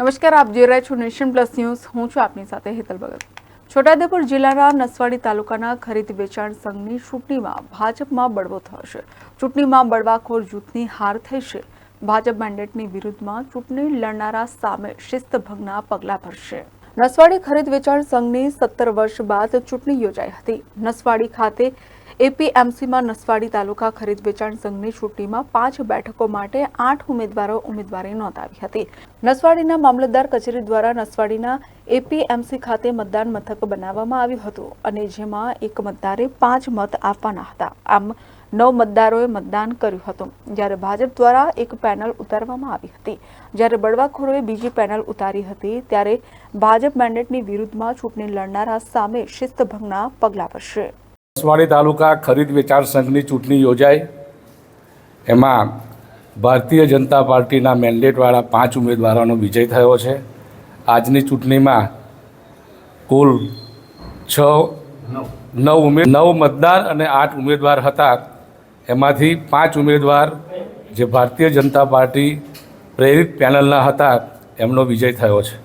નમસ્કાર, આપ જોઈ રહ્યા છો નેશન પ્લસ ન્યૂઝ. હું છું આપની સાથે હેતલ ભગત. છોટાઉદેપુર જિલ્લાના નસવાડી તાલુકાના ખરીદ વેચાણ સંઘની ચૂંટણીમાં ભાજપમાં બળવો થયો છે. ચૂંટણીમાં બળવાખોર જૂથની હાર થઈ છે. ભાજપ મેન્ડેટની વિરુદ્ધમાં ચૂંટણી લડનારા સામે શિસ્તભંગના પગલાં ભરશે. નસવાડી ખરીદ વેચાણ સંઘની સત્તર વર્ષ બાદ ચૂંટણી યોજાઈ હતી. નસવાડી ખાતે એપીએમસીમાં નસવાડી તાલુકા ખરીદ વેચાણ સંઘની ચૂંટણીમાં પાંચ બેઠકો માટે આઠ ઉમેદવારો ઉમેદવારી નોંધાવી હતી. નસવાડીના મામલતદાર કચેરી દ્વારા નસવાડીના એપીએમસી ખાતે મતદાન મથક બનાવવામાં આવ્યું હતું અને જેમાં એક મતદારે પાંચ મત આપવાના હતા. આમ નવ મતદારોએ મતદાન કર્યું હતું. જ્યારે ભાજપ દ્વારા એક પેનલ ઉતારવામાં આવી હતી. જ્યારે બળવાખોરોએ બીજી પેનલ ઉતારી હતી, ત્યારે ભાજપ મેન્ડેટની વિરુદ્ધમાં ચૂંટણી લડનારા સામે શિસ્તભંગના પગલાં ભરશે. નસવાડી તાલુકા ખરીદ વેચાણ સંઘની ચૂંટણી યોજાઈ. એમાં ભારતીય જનતા પાર્ટીના મેન્ડેટવાળા પાંચ ઉમેદવારોનો વિજય થયો છે. આજની ચૂંટણીમાં કુલ છ, નવ ઉમેદ નવ મતદાર અને આઠ ઉમેદવાર હતા. એમાંથી પાંચ ઉમેદવાર જે ભારતીય જનતા પાર્ટી પ્રેરિત પેનલના હતા, એમનો વિજય થયો છે.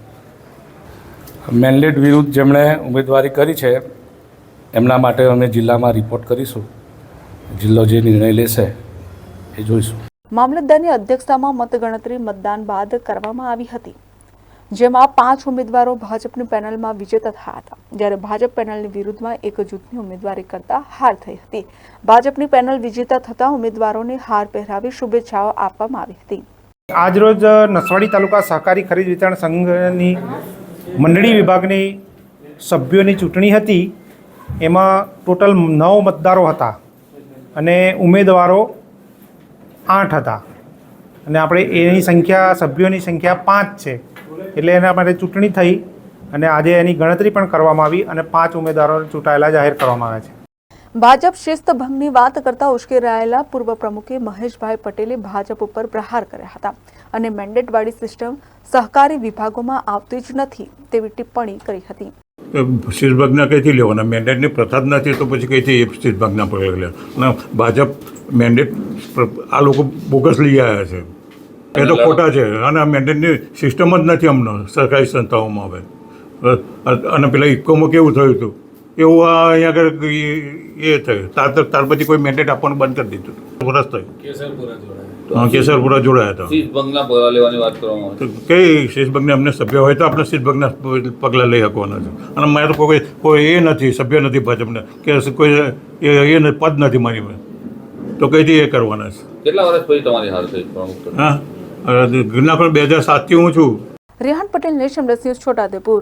મેન્ડેટ વિરુદ્ધ જેમણે ઉમેદવારી કરી છે એમના માટે અમે જિલ્લામાં રિપોર્ટ કરીશું. જિલ્લો જે નિર્ણય લેશે એ જોઈશું. મામલતદારની અધ્યક્ષતામાં મતગણતરી મતદાન બાદ કરવામાં આવી હતી જેમાં પાંચ ઉમેદવારો ભાજપની પેનલમાં વિજેતા થયા હતા. જ્યારે ભાજપ પેનલની વિરુદ્ધમાં એક જૂથની ઉમેદવારી કરતા હાર થઈ હતી. ભાજપની પેનલ વિજેતા થતા ઉમેદવારોને હાર પહેરાવી શુભેચ્છાઓ આપવામાં આવી હતી. આજરોજ નસવાડી તાલુકા સહકારી ખરીદ વિતરણ સંઘની મંડળી વિભાગની સભ્યોની ચૂંટણી હતી. એમાં ટોટલ નવ મતદારો હતા અને ઉમેદવારો આઠ હતા. અને આપણે એની સંખ્યા, સભ્યોની સંખ્યા પાંચ છે. એટલે એના માટે ચૂંટણી થઈ અને આજે એની ગણતરી પણ કરવામાં આવી અને પાંચ ઉમેદવારોને ચૂંટાયેલા જાહેર કરવામાં આવ્યા છે. ભાજપ શિસ્તભંગની વાત કરતા ઉશ્કેરાયેલા પૂર્વ પ્રમુખે મહેશભાઈ પટેલે ભાજપ ઉપર પ્રહાર કર્યા હતા અને મેન્ડેટવાળી સિસ્ટમ સહકારી વિભાગોમાં આવતી જ નથી તેવી ટિપ્પણી કરી હતી. શીર્ષભાગના કંઈથી લેવાના? મેન્ડેટની પ્રથા જ નથી તો પછી કંઈથી એ શીર્ષભાગના પગલાં લે અને ભાજપ મેન્ડેટ આ લોકો બોગસ લઈ આવ્યા છે. એ તો ખોટા છે. અને આ મેન્ડેટની સિસ્ટમ જ નથી અમને સરકારી સંસ્થાઓમાં હવે. અને પેલા ઇકોમાં કેવું થયું હતું? એવું આ અહીંયા આગળ એ થયું. તાર તાર પછી કોઈ મેન્ડેટ આપવાનું બંધ કરી દીધું. વરસ થયું કેસરપુરા જોડાયા. હતા. શીશ લેવાની વાત કરવામાં તો કઈ શીશભગને અમને સભ્ય હોય તો આપણે શીશભગના પગલાં લઈ શકવાના છે. અને મારે તો કોઈ કોઈ એ નથી સભ્ય નથી ભાજપને કે કોઈ એ એ પદ નથી મારી તો કઈથી એ કરવાના છે? કેટલા વર્ષ પછી તમારી હાર થઈ? હા? ગિરનાર બે હજાર સાતથી હું છું. Rehan Patel national news Chhota Udepur.